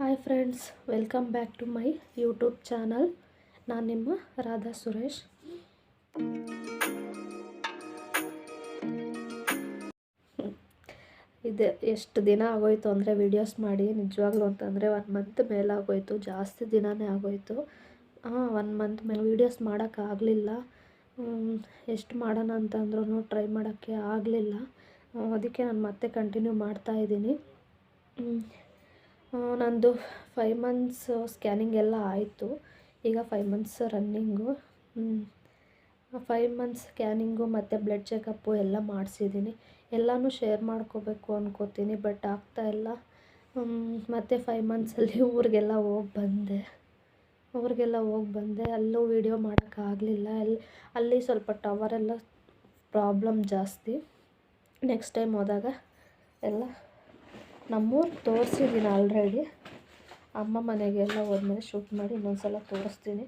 Hi friends, welcome back to my YouTube channel. ನಾನು ನಿಮ್ಮ ರಾಧಾ ಸುರೇಶ್. ಇದು, ಎಷ್ಟು ದಿನ ಆಗೋಯ್ತು ಅಂದರೆ ವೀಡಿಯೋಸ್ ಮಾಡಿ, ನಿಜವಾಗ್ಲೂ ಅಂತಂದರೆ ಒನ್ ಮಂತ್ ಮೇಲೆ ಆಗೋಯ್ತು, ಜಾಸ್ತಿ ದಿನವೇ ಆಗೋಯ್ತು. ಹಾಂ ಒನ್ ಮಂತ್ ಮೇಲೆ ವೀಡಿಯೋಸ್ ಮಾಡೋಕ್ಕಾಗಲಿಲ್ಲ ಎಷ್ಟು ಮಾಡೋಣ ಅಂತಂದ್ರೂ ಟ್ರೈ ಮಾಡೋಕ್ಕೆ ಆಗಲಿಲ್ಲ. ಅದಕ್ಕೆ ನಾನು ಮತ್ತೆ ಕಂಟಿನ್ಯೂ ಮಾಡ್ತಾ ನಂದು ಫೈವ್ ಮಂತ್ಸ್ ಸ್ಕ್ಯಾನಿಂಗ್ ಎಲ್ಲ ಆಯಿತು. ಈಗ five months running five months scanning ಮತ್ತು ಬ್ಲಡ್ ಚೆಕಪ್ಪು ಎಲ್ಲ ಮಾಡಿಸಿದ್ದೀನಿ. ಎಲ್ಲನೂ ಶೇರ್ ಮಾಡ್ಕೋಬೇಕು ಅಂದ್ಕೋತೀನಿ ಬಟ್ ಆಗ್ತಾ ಇಲ್ಲ. ಮತ್ತು ಫೈವ್ ಮಂತ್ಸಲ್ಲಿ ಊರಿಗೆಲ್ಲ ಹೋಗಿ ಬಂದೆ. ಊರಿಗೆಲ್ಲ ಹೋಗಿ ಬಂದೆ. ಅಲ್ಲೂ ವೀಡಿಯೋ ಮಾಡೋಕ್ಕಾಗಲಿಲ್ಲ ಅಲ್ಲಿ ಅಲ್ಲಿ ಸ್ವಲ್ಪ ಟವರೆಲ್ಲ ಪ್ರಾಬ್ಲಮ್ ಜಾಸ್ತಿ. ನೆಕ್ಸ್ಟ್ ಟೈಮ್ ಹೋದಾಗ ಎಲ್ಲ ನಮ್ಮೂರು ತೋರಿಸಿದ್ದೀನಿ ಆಲ್ರೆಡಿ ಅಮ್ಮ ಮನೆಗೆಲ್ಲ ಹೋದ್ಮೇಲೆ ಶೂಟ್ ಮಾಡಿ ಇನ್ನೊಂದು ಸಲ ತೋರಿಸ್ತೀನಿ.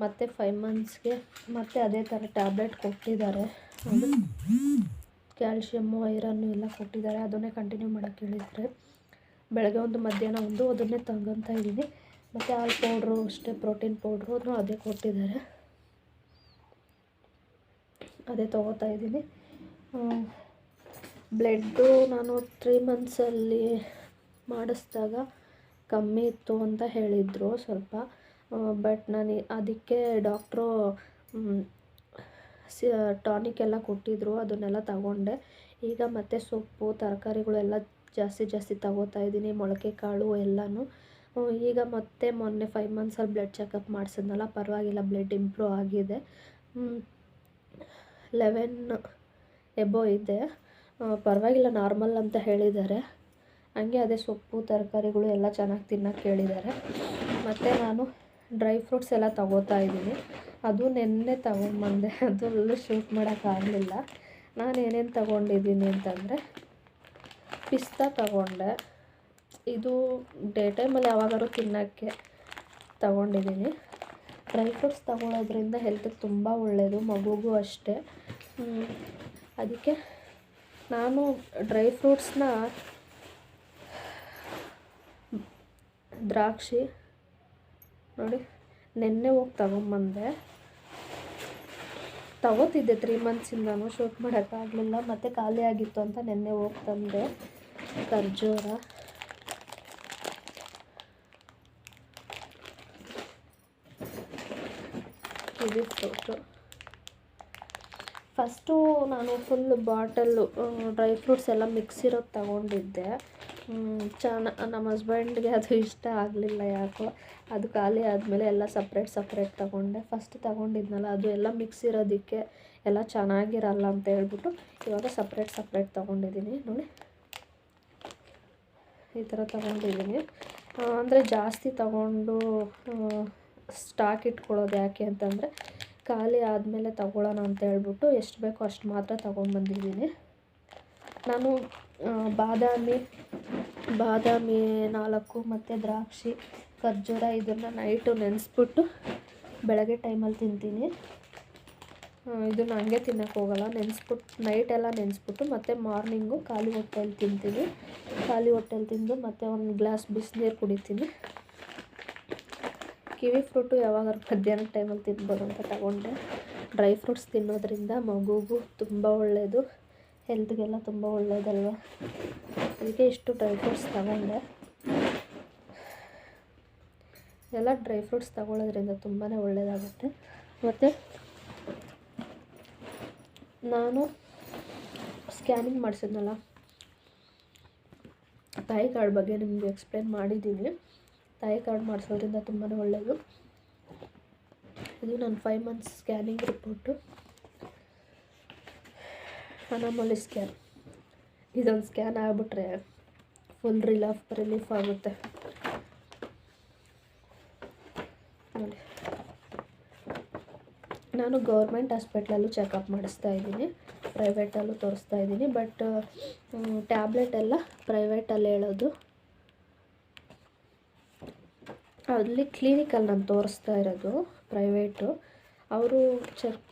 ಮತ್ತು ಫೈವ್ ಮಂತ್ಸ್ಗೆ ಮತ್ತೆ ಅದೇ ಥರ ಟ್ಯಾಬ್ಲೆಟ್ ಕೊಟ್ಟಿದ್ದಾರೆ. ಕ್ಯಾಲ್ಶಿಯಮ್ಮು ಐರನ್ನು ಎಲ್ಲ ಕೊಟ್ಟಿದ್ದಾರೆ. ಅದನ್ನೇ ಕಂಟಿನ್ಯೂ ಮಾಡೋಕ್ಕೆ ಹೇಳಿದ್ದಾರೆ ಬೆಳಗ್ಗೆ ಒಂದು, ಮಧ್ಯಾಹ್ನ ಒಂದು, ಅದನ್ನೇ ತಂಗಂತ ಇದ್ದೀನಿ. ಮತ್ತು ಹಾಲು ಪೌಡ್ರು ಅಷ್ಟೇ ಪ್ರೋಟೀನ್ ಪೌಡ್ರು ಅದೇ ಕೊಟ್ಟಿದ್ದಾರೆ. ಅದೇ ತೊಗೋತಾ ಇದ್ದೀನಿ. ಬ್ಲಡ್ಡು ನಾನು ತ್ರೀ ಮಂತ್ಸಲ್ಲಿ ಮಾಡಿಸ್ದಾಗ ಕಮ್ಮಿ ಇತ್ತು ಅಂತ ಹೇಳಿದರು ಸ್ವಲ್ಪ. ಬಟ್ ನಾನು ಅದಕ್ಕೆ ಡಾಕ್ಟ್ರು ಟಾನಿಕ್ ಎಲ್ಲ ಕೊಟ್ಟಿದ್ದರು ಅದನ್ನೆಲ್ಲ ತಗೊಂಡೆ. ಈಗ ಮತ್ತೆ ಸೊಪ್ಪು, ತರಕಾರಿಗಳೆಲ್ಲ ಜಾಸ್ತಿ ಜಾಸ್ತಿ ತಗೋತಾ ಇದ್ದೀನಿ, ಮೊಳಕೆ ಕಾಳು ಎಲ್ಲನೂ. ಈಗ ಮತ್ತೆ ಮೊನ್ನೆ ಫೈವ್ ಮಂತ್ಸಲ್ಲಿ ಬ್ಲಡ್ ಚೆಕಪ್ ಮಾಡಿಸಿದ್ನಲ್ಲ, ಪರವಾಗಿಲ್ಲ ಬ್ಲಡ್ ಇಂಪ್ರೂವ್ ಆಗಿದೆ. ಲೆವೆನ್ ಎಬೋ ಇದೆ. ಪರವಾಗಿಲ್ಲ ನಾರ್ಮಲ್ ಅಂತ ಹೇಳಿದ್ದಾರೆ. ಹಂಗೆ ಅದೇ ಸೊಪ್ಪು, ತರಕಾರಿಗಳು ಎಲ್ಲ ಚೆನ್ನಾಗಿ ತಿನ್ನೋಕ್ಕೆ ಹೇಳಿದ್ದಾರೆ. ಮತ್ತು ನಾನು ಡ್ರೈ ಫ್ರೂಟ್ಸ್ ಎಲ್ಲ ತಗೋತಾ ಇದ್ದೀನಿ. ಅದು ನೆನ್ನೆ ತೊಗೊಂಡ್ಬಂದೆ ಅದು ಅಲ್ಲೂ ಶೂಟ್ ಮಾಡೋಕ್ಕಾಗಲಿಲ್ಲ ನಾನು ಏನೇನು ತಗೊಂಡಿದ್ದೀನಿ ಅಂತಂದರೆ, ಪಿಸ್ತಾ ತಗೊಂಡೆ. ಇದು ಡೇ ಟೈಮಲ್ಲಿ ಯಾವಾಗಾದ್ರೂ ತಿನ್ನೋಕ್ಕೆ ತಗೊಂಡಿದ್ದೀನಿ. ಡ್ರೈ ಫ್ರೂಟ್ಸ್ ತಗೊಳ್ಳೋದ್ರಿಂದ ಹೆಲ್ತಿಗೆ ತುಂಬ ಒಳ್ಳೆಯದು ಮಗುಗೂ ಅಷ್ಟೇ. ಅದಕ್ಕೆ ನಾನು ಡ್ರೈ ಫ್ರೂಟ್ಸ್ನ ದ್ರಾಕ್ಷಿ, ನೋಡಿ, ನೆನ್ನೆ ಹೋಗಿ ತಗೊಂಬಂದೆ. ತಗೋತಿದ್ದೆ ತ್ರೀ ಮಂತ್ಸಿಂದನೂ ಶೂಟ್ ಮಾಡೋಕ್ಕಾಗಲಿಲ್ಲ ಮತ್ತು ಖಾಲಿ ಆಗಿತ್ತು ಅಂತ ನೆನ್ನೆ ಹೋಗಿ ತಂದೆ, ಖರ್ಜೂರ. ಇದು ಫ್ರೂಟು ಫಸ್ಟು ನಾನು ಫುಲ್ ಬಾಟಲ್ಲು ಡ್ರೈ ಫ್ರೂಟ್ಸ್ ಎಲ್ಲ ಮಿಕ್ಸ್ ಇರೋದು ತಗೊಂಡಿದ್ದೆ. ಚೆನ್ನ ನಮ್ಮ ಹಸ್ಬೆಂಡ್ಗೆ ಅದು ಇಷ್ಟ ಆಗಲಿಲ್ಲ ಯಾಕೋ. ಅದು ಖಾಲಿ ಆದಮೇಲೆ ಎಲ್ಲ ಸಪ್ರೇಟ್ ಸಪ್ರೇಟ್ ತಗೊಂಡೆ. ಫಸ್ಟ್ ತಗೊಂಡಿದ್ನಲ್ಲ, ಅದು ಎಲ್ಲ ಮಿಕ್ಸ್ ಇರೋದಕ್ಕೆ ಎಲ್ಲ ಚೆನ್ನಾಗಿರಲ್ಲ ಅಂತ ಹೇಳ್ಬಿಟ್ಟು ಇವಾಗ ಸಪ್ರೇಟ್ ಸಪ್ರೇಟ್ ತೊಗೊಂಡಿದ್ದೀನಿ. ನೋಡಿ. ಈ ಥರ ತೊಗೊಂಡಿದ್ದೀನಿ. ಅಂದರೆ ಜಾಸ್ತಿ ತಗೊಂಡು ಸ್ಟಾಕ್ ಇಟ್ಕೊಳ್ಳೋದು ಯಾಕೆ ಅಂತಂದರೆ ಖಾಲಿ ಆದಮೇಲೆ ತಗೊಳ್ಳೋಣ ಅಂತ ಹೇಳ್ಬಿಟ್ಟು ಎಷ್ಟು ಬೇಕೋ ಅಷ್ಟು ಮಾತ್ರ ತಗೊಂಡ್ಬಂದಿದ್ದೀನಿ. ನಾನು ಬಾದಾಮಿ ಬಾದಾಮಿ ನಾಲ್ಕು ಮತ್ತು ದ್ರಾಕ್ಷಿ, ಖರ್ಜೂರ ಇದನ್ನು ನೈಟು ನೆನೆಸ್ಬಿಟ್ಟು ಬೆಳಗ್ಗೆ ಟೈಮಲ್ಲಿ ತಿಂತೀನಿ. ಇದನ್ನ ಹಂಗೆ ತಿನ್ನೋಕ್ಕೆ ಹೋಗಲ್ಲ ನೆನೆಸ್ಬಿಟ್ಟು ನೈಟೆಲ್ಲ ನೆನೆಸ್ಬಿಟ್ಟು ಮತ್ತು ಮಾರ್ನಿಂಗು ಖಾಲಿ ಹೊಟ್ಟೆಲಿ ತಿಂತೀನಿ. ಖಾಲಿ ಹೊಟ್ಟೆಲಿ ತಿಂದು ಮತ್ತು ಒಂದು ಗ್ಲಾಸ್ ಬಿಸಿನೀರು ಕುಡಿತೀನಿ. ಕಿವಿ ಫ್ರೂಟು ಯಾವಾಗಾದ್ರು ಮಧ್ಯಾಹ್ನ ಟೈಮಲ್ಲಿ ತಿನ್ಬೋದು ಅಂತ ತಗೊಂಡೆ. ಡ್ರೈ ಫ್ರೂಟ್ಸ್ ತಿನ್ನೋದ್ರಿಂದ ಮಗುಗೂ ತುಂಬ ಒಳ್ಳೆಯದು ಹೆಲ್ತ್ಗೆಲ್ಲ ತುಂಬ ಒಳ್ಳೆಯದಲ್ವ ಅದಕ್ಕೆ ಇಷ್ಟು ಡ್ರೈ ಫ್ರೂಟ್ಸ್ ತಗೊಂಡೆ. ಎಲ್ಲ ಡ್ರೈ ಫ್ರೂಟ್ಸ್ ತಗೊಳ್ಳೋದ್ರಿಂದ ತುಂಬಾ ಒಳ್ಳೆಯದಾಗುತ್ತೆ ಮತ್ತು ನಾನು ಸ್ಕ್ಯಾನಿಂಗ್ ಮಾಡಿಸಿದ್ನಲ್ಲ, ತಾಯಿ ಕಾರ್ಡ್ ಬಗ್ಗೆ ನಿಮಗೆ ಎಕ್ಸ್ಪ್ಲೇನ್ ಮಾಡಿದ್ದೀನಿ ತಾಯಿ ಕಾರ್ಡ್ ಮಾಡಿಸೋದ್ರಿಂದ ತುಂಬಾ ಒಳ್ಳೆಯದು ಇದು ನನ್ನ five months scanning report anomaly scan ಇದೊಂದು ಸ್ಕ್ಯಾನ್ ಆಗಿಬಿಟ್ರೆ ಫುಲ್ ರಿಲಾಫ್ ರಿಲೀಫ್ ಆಗುತ್ತೆ. ನೋಡಿ. ನಾನು ಗೌರ್ಮೆಂಟ್ ಹಾಸ್ಪಿಟ್ಲಲ್ಲೂ ಚೆಕಪ್ ಮಾಡಿಸ್ತಾ ಇದ್ದೀನಿ. ಪ್ರೈವೇಟಲ್ಲೂ ತೋರಿಸ್ತಾ ಇದ್ದೀನಿ. ಬಟ್ ಟ್ಯಾಬ್ಲೆಟ್ ಎಲ್ಲ ಪ್ರೈವೇಟಲ್ಲಿ ಹೇಳೋದು. ಅಲ್ಲಿ ಕ್ಲಿನಿಕಲ್ಲಿ ನಾನು ತೋರಿಸ್ತಾ ಇರೋದು ಪ್ರೈವೇಟು ಅವರು ಚೆಕ್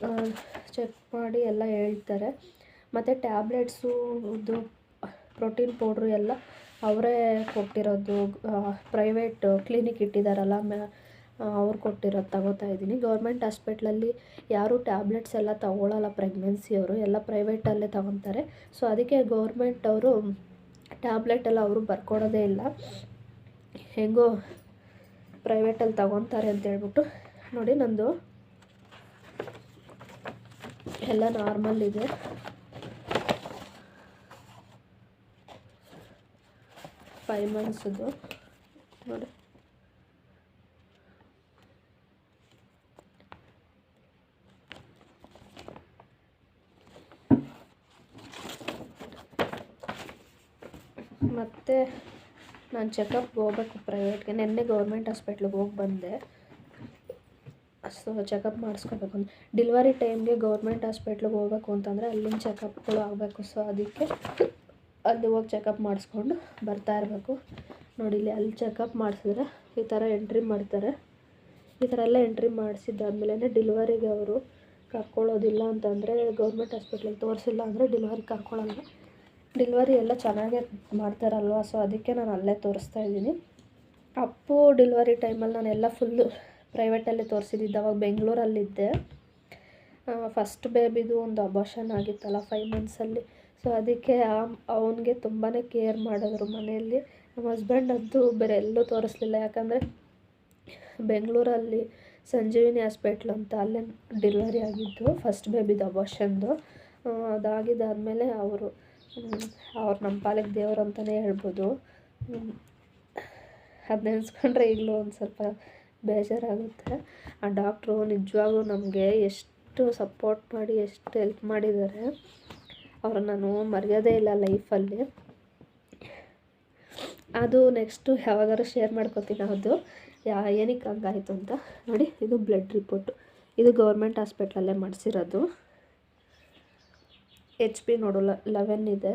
ಚೆಕ್ ಮಾಡಿ ಎಲ್ಲ ಹೇಳ್ತಾರೆ. ಮತ್ತು ಟ್ಯಾಬ್ಲೆಟ್ಸು ಇದು ಪ್ರೋಟೀನ್ ಪೌಡ್ರು ಎಲ್ಲ ಅವರೇ ಕೊಟ್ಟಿರೋದು ಪ್ರೈವೇಟ್ ಕ್ಲಿನಿಕ್ ಇಟ್ಟಿದ್ದಾರಲ್ಲ ಮ್ಯಾ ಅವ್ರು ಕೊಟ್ಟಿರೋದು ತಗೋತಾ ಇದ್ದೀನಿ. ಗೌರ್ಮೆಂಟ್ ಹಾಸ್ಪಿಟ್ಲಲ್ಲಿ ಯಾರೂ ಟ್ಯಾಬ್ಲೆಟ್ಸ್ ಎಲ್ಲ ತಗೊಳ್ಳಲ್ಲ ಪ್ರೆಗ್ನೆನ್ಸಿಯವರು ಎಲ್ಲ ಪ್ರೈವೇಟಲ್ಲೇ ತಗೊತಾರೆ. ಸೊ ಅದಕ್ಕೆ ಗೌರ್ಮೆಂಟ್ ಅವರು ಟ್ಯಾಬ್ಲೆಟ್ ಎಲ್ಲ ಅವರು ಬರ್ಕೊಡೋದೇ ಇಲ್ಲ. ಹೆಂಗೋ ಪ್ರೈವೇಟಲ್ಲಿ ತಗೊತಾರೆ ಅಂತೇಳ್ಬಿಟ್ಟು ನೋಡಿ ನಂದು ಎಲ್ಲ ನಾರ್ಮಲ್ ಇದೆ. ಫೈವ್ ಮಂತ್ಸದು ನೋಡಿ. ಮತ್ತು ನಾನು ಚೆಕಪ್ಗೆ ಹೋಗ್ಬೇಕು ಪ್ರೈವೇಟ್ಗೆ ನಿನ್ನೆ ಗೌರ್ಮೆಂಟ್ ಹಾಸ್ಪಿಟ್ಲಿಗೆ ಹೋಗಿ ಬಂದೆ. ಸೊ ಚೆಕಪ್ ಮಾಡಿಸ್ಕೋಬೇಕು ಅಂತ. ಡಿಲ್ವರಿ ಟೈಮ್ಗೆ ಗೌರ್ಮೆಂಟ್ ಹಾಸ್ಪಿಟ್ಲಿಗೆ ಹೋಗ್ಬೇಕು ಅಂತಂದರೆ ಅಲ್ಲಿನ ಚೆಕಪ್ಗಳು ಆಗಬೇಕು. ಸೊ ಅದಕ್ಕೆ ಅಲ್ಲಿ ಹೋಗಿ ಚೆಕಪ್ ಮಾಡಿಸ್ಕೊಂಡು ಬರ್ತಾ ಇರಬೇಕು. ನೋಡಿ, ಇಲ್ಲಿ ಅಲ್ಲಿ ಚೆಕಪ್ ಮಾಡಿಸಿದ್ರೆ ಈ ಥರ ಎಂಟ್ರಿ ಮಾಡ್ತಾರೆ. ಈ ಥರ ಎಲ್ಲ ಎಂಟ್ರಿ ಮಾಡಿಸಿದ್ದಾದ್ಮೇಲೆ ಡಿಲ್ವರಿಗೆ ಅವರು ಕರ್ಕೊಳ್ಳೋದಿಲ್ಲ ಅಂತಂದರೆ ಗೌರ್ಮೆಂಟ್ ಹಾಸ್ಪಿಟ್ಲಿಗೆ ತೋರಿಸಿಲ್ಲ ಅಂದರೆ ಡಿಲ್ವರಿ ಕರ್ಕೊಳ್ಳಲ್ಲ. ಡಿಲ್ವರಿ ಎಲ್ಲ ಚೆನ್ನಾಗೇ ಮಾಡ್ತಾರಲ್ವ? ಸೊ ಅದಕ್ಕೆ ನಾನು ಅಲ್ಲೇ ತೋರಿಸ್ತಾ ಇದ್ದೀನಿ. ಅಪ್ಪು ಡಿಲ್ವರಿ ಟೈಮಲ್ಲಿ ನಾನೆಲ್ಲ ಫುಲ್ಲು ಪ್ರೈವೇಟಲ್ಲಿ ತೋರಿಸಿದ್ದಿದ್ದೆ ಅವಾಗ ಬೆಂಗಳೂರಲ್ಲಿದ್ದೆ. ಫಸ್ಟ್ ಬೇಬಿದು ಒಂದು ಅಬಾಷನ್ ಆಗಿತ್ತಲ್ಲ ಫೈವ್ ಮಂತ್ಸಲ್ಲಿ ಸೊ ಅದಕ್ಕೆ ಅವನಿಗೆ ತುಂಬಾ ಕೇರ್ ಮಾಡಿದ್ರು ಮನೆಯಲ್ಲಿ. ನಮ್ಮ ಹಸ್ಬೆಂಡ್ ಅಂತೂ ಬೇರೆ ಎಲ್ಲೂ ತೋರಿಸ್ಲಿಲ್ಲ. ಯಾಕಂದರೆ ಬೆಂಗಳೂರಲ್ಲಿ ಸಂಜೀವಿನಿ ಹಾಸ್ಪಿಟ್ಲ್ ಅಂತ ಅಲ್ಲೇ ಡಿಲ್ವರಿ ಆಗಿದ್ದು ಫಸ್ಟ್ ಬೇಬಿದು ಅಬಾಷನ್ದು ಅದಾಗಿದ್ದಾದಮೇಲೆ ಅವರು ಅವ್ರು ನಮ್ಮ ಪಾಲಿಗೆ ದೇವರು ಅಂತಲೇ ಹೇಳ್ಬೋದು. ಅದು ನೆನೆಸ್ಕೊಂಡ್ರೆ ಈಗಲೂ ಒಂದು ಸ್ವಲ್ಪ ಬೇಜಾರಾಗುತ್ತೆ. ಆ ಡಾಕ್ಟ್ರು ನಿಜವಾಗ್ಲೂ ನಮಗೆ ಎಷ್ಟು ಸಪೋರ್ಟ್ ಮಾಡಿ, ಎಷ್ಟು ಹೆಲ್ಪ್ ಮಾಡಿದ್ದಾರೆ ಅವ್ರನ್ನ ನಾನು ಮರೆಯೋದೇ ಇಲ್ಲ ಲೈಫಲ್ಲಿ. ಅದು ನೆಕ್ಸ್ಟು ಯಾವಾಗಾದ್ರೂ ಶೇರ್ ಮಾಡ್ಕೊತೀನಿ ಅದು. ಯಾ, ಏನಕ್ಕೆ ಹಂಗಾಯಿತು ಅಂತ. ನೋಡಿ, ಇದು ಬ್ಲಡ್ ರಿಪೋರ್ಟು. ಇದು ಗೌರ್ಮೆಂಟ್ ಹಾಸ್ಪಿಟ್ಲಲ್ಲೇ ಮಾಡಿಸಿರೋದು. ಎಚ್ ಪಿ ನೋಡು ಲೆವೆನ್ ಇದೆ.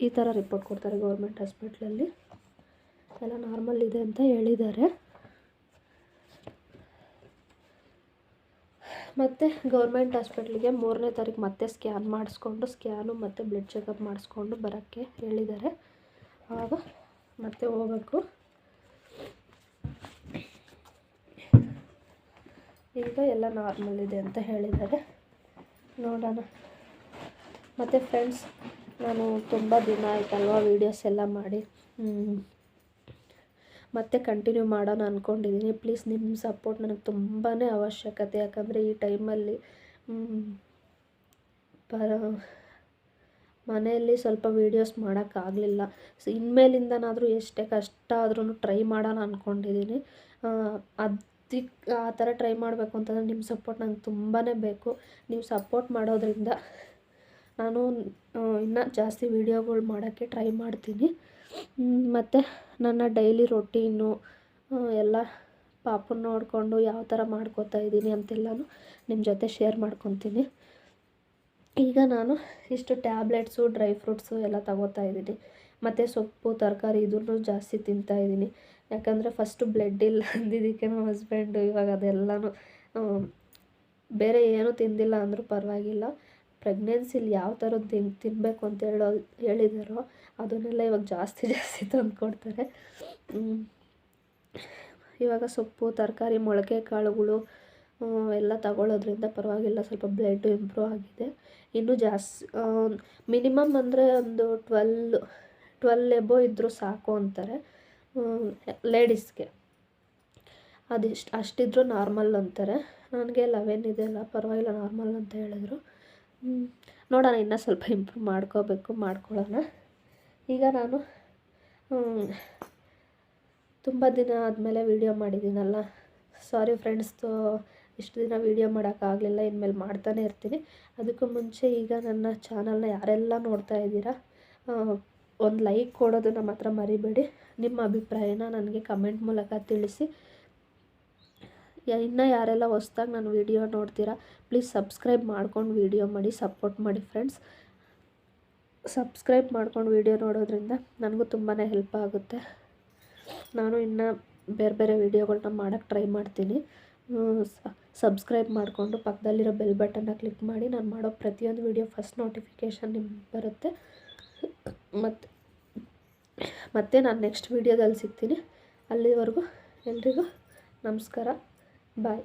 ಈ ಥರ ರಿಪೋರ್ಟ್ ಕೊಡ್ತಾರೆ ಗೌರ್ಮೆಂಟ್ ಹಾಸ್ಪಿಟ್ಲಲ್ಲಿ ಎಲ್ಲ ನಾರ್ಮಲ್ ಇದೆ ಅಂತ ಹೇಳಿದ್ದಾರೆ. ಮತ್ತು ಗೌರ್ಮೆಂಟ್ ಹಾಸ್ಪಿಟ್ಲಿಗೆ ಮೂರನೇ ತಾರೀಕು ಮತ್ತೆ ಸ್ಕ್ಯಾನ್ ಮಾಡಿಸ್ಕೊಂಡು ಸ್ಕ್ಯಾನು ಮತ್ತು ಬ್ಲಡ್ ಚೆಕಪ್ ಮಾಡಿಸ್ಕೊಂಡು ಬರೋಕ್ಕೆ ಹೇಳಿದ್ದಾರೆ. ಆವಾಗ ಮತ್ತೆ ಹೋಗಬೇಕು ಈಗ ಎಲ್ಲ ನಾರ್ಮಲ್ ಇದೆ ಅಂತ ಹೇಳಿದ್ದಾರೆ. ನೋಡೋಣ. ಮತ್ತು ಫ್ರೆಂಡ್ಸ್ ನಾನು ತುಂಬ ದಿನ ಆಯ್ತಲ್ವ ವೀಡಿಯೋಸ್ ಎಲ್ಲ ಮಾಡಿ? ಮತ್ತೆ ಕಂಟಿನ್ಯೂ ಮಾಡೋಣ ಅಂದ್ಕೊಂಡಿದ್ದೀನಿ ಪ್ಲೀಸ್ ನಿಮ್ಮ ಸಪೋರ್ಟ್ ನನಗೆ ತುಂಬಾ ಅವಶ್ಯಕತೆ. ಯಾಕಂದರೆ ಈ ಟೈಮಲ್ಲಿ ಪರ ಮನೆಯಲ್ಲಿ ಸ್ವಲ್ಪ ವೀಡಿಯೋಸ್ ಮಾಡೋಕ್ಕಾಗಲಿಲ್ಲ ಸೊ ಇನ್ಮೇಲಿಂದನಾದರೂ ಎಷ್ಟೇ ಕಷ್ಟ ಆದ್ರೂ ಟ್ರೈ ಮಾಡೋಣ ಅಂದ್ಕೊಂಡಿದ್ದೀನಿ ಅದಕ್ಕೆ ಆ ಥರ ಟ್ರೈ ಮಾಡಬೇಕು ಅಂತಂದರೆ ನಿಮ್ಮ ಸಪೋರ್ಟ್ ನಂಗೆ ತುಂಬಾ ಬೇಕು. ನೀವು ಸಪೋರ್ಟ್ ಮಾಡೋದ್ರಿಂದ ನಾನು ಇನ್ನೂ ಜಾಸ್ತಿ ವೀಡಿಯೋಗಳು ಮಾಡೋಕ್ಕೆ ಟ್ರೈ ಮಾಡ್ತೀನಿ. ಮತ್ತು ನನ್ನ ಡೈಲಿ ರೊಟೀನು ಎಲ್ಲ ಪಾಪ ನೋಡಿಕೊಂಡು ಯಾವ ಥರ ಮಾಡ್ಕೋತಾ ಇದ್ದೀನಿ ಅಂತೆಲ್ಲನೂ ನಿಮ್ಮ ಜೊತೆ ಶೇರ್ ಮಾಡ್ಕೊತೀನಿ. ಈಗ ನಾನು ಇಷ್ಟು ಟ್ಯಾಬ್ಲೆಟ್ಸು ಡ್ರೈ ಫ್ರೂಟ್ಸು ಎಲ್ಲ ತಗೋತಾ ಇದ್ದೀನಿ. ಮತ್ತು ಸೊಪ್ಪು, ತರಕಾರಿ ಇದನ್ನು ಜಾಸ್ತಿ ತಿಂತಾಯಿದ್ದೀನಿ ಯಾಕಂದರೆ ಫಸ್ಟು ಬ್ಲಡ್ ಇಲ್ಲ ಅಂದಿದ್ದಕ್ಕೆ ನಮ್ಮ ಹಸ್ಬೆಂಡು ಇವಾಗ ಅದೆಲ್ಲನೂ ಬೇರೆ ಏನೂ ತಿಂದಿಲ್ಲ ಅಂದರೂ ಪರವಾಗಿಲ್ಲ. ಪ್ರೆಗ್ನೆನ್ಸಿಲಿ ಯಾವ ಥರದ್ದು ತಿನ್ ತಿನ್ನಬೇಕು ಅಂತ ಹೇಳೋ, ಹೇಳಿದಾರೋ ಅದನ್ನೆಲ್ಲ ಇವಾಗ ಜಾಸ್ತಿ ಜಾಸ್ತಿ ತಂದು ಕೊಡ್ತಾರೆ. ಇವಾಗ ಸೊಪ್ಪು, ತರಕಾರಿ, ಮೊಳಕೆ ಕಾಳುಗಳು ಎಲ್ಲ ತಗೊಳ್ಳೋದ್ರಿಂದ ಪರವಾಗಿಲ್ಲ, ಸ್ವಲ್ಪ ಬ್ಲಡ್ ಇಂಪ್ರೂವ್ ಆಗಿದೆ. ಇನ್ನೂ ಜಾಸ್ತಿ ಮಿನಿಮಮ್ ಅಂದರೆ ಒಂದು ಟ್ವೆಲ್ ಟ್ವೆಲ್ ಎಬೋ ಇದ್ದರೂ ಸಾಕು ಅಂತಾರೆ. ಲೇಡೀಸ್ಗೆ. ಅದಿಷ್ಟು ಅಷ್ಟಿದ್ರೂ ನಾರ್ಮಲ್ ಅಂತಾರೆ. ನನಗೆ ಲೆವೆನ್ ಇದೆಯಲ್ಲ ಪರವಾಗಿಲ್ಲ ನಾರ್ಮಲ್ ಅಂತ ಹೇಳಿದ್ರು. ನೋಡೋಣ, ಇನ್ನೂ ಸ್ವಲ್ಪ ಇಂಪ್ರೂವ್ ಮಾಡ್ಕೋಬೇಕು, ಮಾಡ್ಕೊಳ್ಳೋಣ. ಈಗ ನಾನು ತುಂಬ ದಿನ ಆದಮೇಲೆ ವೀಡಿಯೋ ಮಾಡಿದ್ದೀನಲ್ಲ. ಸಾರಿ ಫ್ರೆಂಡ್ಸ್ದು ಇಷ್ಟು ದಿನ ವೀಡಿಯೋ ಮಾಡೋಕ್ಕಾಗಲಿಲ್ಲ ಇನ್ಮೇಲೆ ಮಾಡ್ತಾನೆ ಇರ್ತೀನಿ. ಅದಕ್ಕೂ ಮುಂಚೆ ಈಗ ನನ್ನ ಚಾನಲ್ನ ಯಾರೆಲ್ಲ ನೋಡ್ತಾ ಇದ್ದೀರಾ ಒಂದು ಲೈಕ್ ಕೊಡೋದು ನಮ್ಮ ಹತ್ರ ಮರಿಬೇಡಿ. ನಿಮ್ಮ ಅಭಿಪ್ರಾಯನ ನನಗೆ ಕಮೆಂಟ್ ಮೂಲಕ ತಿಳಿಸಿ. ಇನ್ನೂ ಯಾರೆಲ್ಲ ಹೊಸ್ದಾಗಿ ನಾನು ವೀಡಿಯೋ ನೋಡ್ತೀರಾ ಪ್ಲೀಸ್ ಸಬ್ಸ್ಕ್ರೈಬ್ ಮಾಡ್ಕೊಂಡು ವೀಡಿಯೋ ಮಾಡಿ ಸಪೋರ್ಟ್ ಮಾಡಿ ಫ್ರೆಂಡ್ಸ್ ಸಬ್ಸ್ಕ್ರೈಬ್ ಮಾಡ್ಕೊಂಡು ವೀಡಿಯೋ ನೋಡೋದ್ರಿಂದ ನನಗೂ ತುಂಬಾ ಹೆಲ್ಪ್ ಆಗುತ್ತೆ. ನಾನು ಇನ್ನು ಬೇರೆ ಬೇರೆ ವೀಡಿಯೋಗಳ್ನ ಮಾಡೋಕ್ಕೆ ಟ್ರೈ ಮಾಡ್ತೀನಿ. ಸಬ್ಸ್ಕ್ರೈಬ್ ಮಾಡಿಕೊಂಡು ಪಕ್ಕದಲ್ಲಿರೋ ಬೆಲ್ ಬಟನ್ನ ಕ್ಲಿಕ್ ಮಾಡಿ, ನಾನು ಮಾಡೋ ಪ್ರತಿಯೊಂದು ವೀಡಿಯೋ ಫಸ್ಟ್ ನೋಟಿಫಿಕೇಷನ್ ನಿಮ್ಗೆ ಬರುತ್ತೆ. ಮತ್ತು ಮತ್ತೆ ನಾನು ನೆಕ್ಸ್ಟ್ ವೀಡಿಯೋದಲ್ಲಿ ಸಿಗ್ತೀನಿ. ಅಲ್ಲಿವರೆಗೂ ಎಲ್ರಿಗೂ ನಮಸ್ಕಾರ. ಬಾಯ್